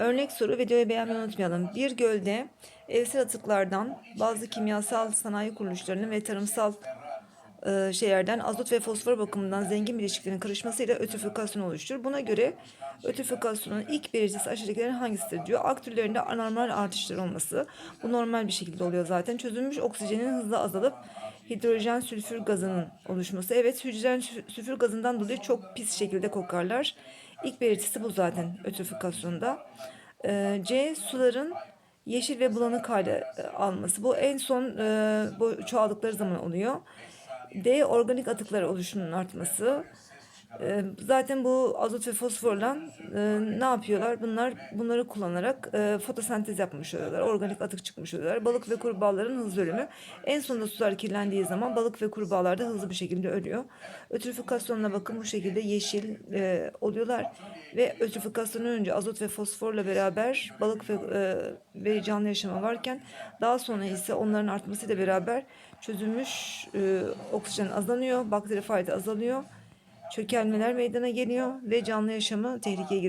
Örnek soru videoyu beğenmeyi unutmayalım. Bir gölde evsel atıklardan bazı kimyasal sanayi kuruluşlarının ve tarımsal e, şeylerden azot ve fosfor bakımından zengin bileşiklerin karışmasıyla ötrifikasyon oluşturur. Buna göre ötrifikasyonun ilk belirtisi aşağıdakilerin hangisidir diyor. Ak türlerinde anormal artışlar olması. Bu normal bir şekilde oluyor zaten. Çözülmüş oksijenin hızla azalıp hidrojen sülfür gazının oluşması. Evet hidrojen sü- sülfür gazından dolayı çok pis şekilde kokarlar. İlk belirtisi bu zaten ötrifikasyonda. Ee, C suların yeşil ve bulanık hale e, alması. Bu en son e, bu çoğaldıkları zaman oluyor. D organik atıklar oluşumunun artması. Ee, Zaten bu azot ve fosforla e, ne yapıyorlar? Bunlar bunları kullanarak e, fotosentez yapmış oluyorlar. Organik atık çıkmış oluyorlar. Balık ve kurbağaların hızlı ölümü. En sonunda sular kirlendiği zaman balık ve kurbağalar da hızlı bir şekilde ölüyor. Ötrifikasyonuna bakın bu şekilde yeşil e, oluyorlar. Ve ötrifikasyondan önce azot ve fosforla beraber balık ve, e, ve canlı yaşama varken daha sonra ise onların artmasıyla beraber çözülmüş e, oksijen azalıyor, bakteri fayda azalıyor çökelmeler meydana geliyor ve canlı yaşamı tehlikeye giriyor.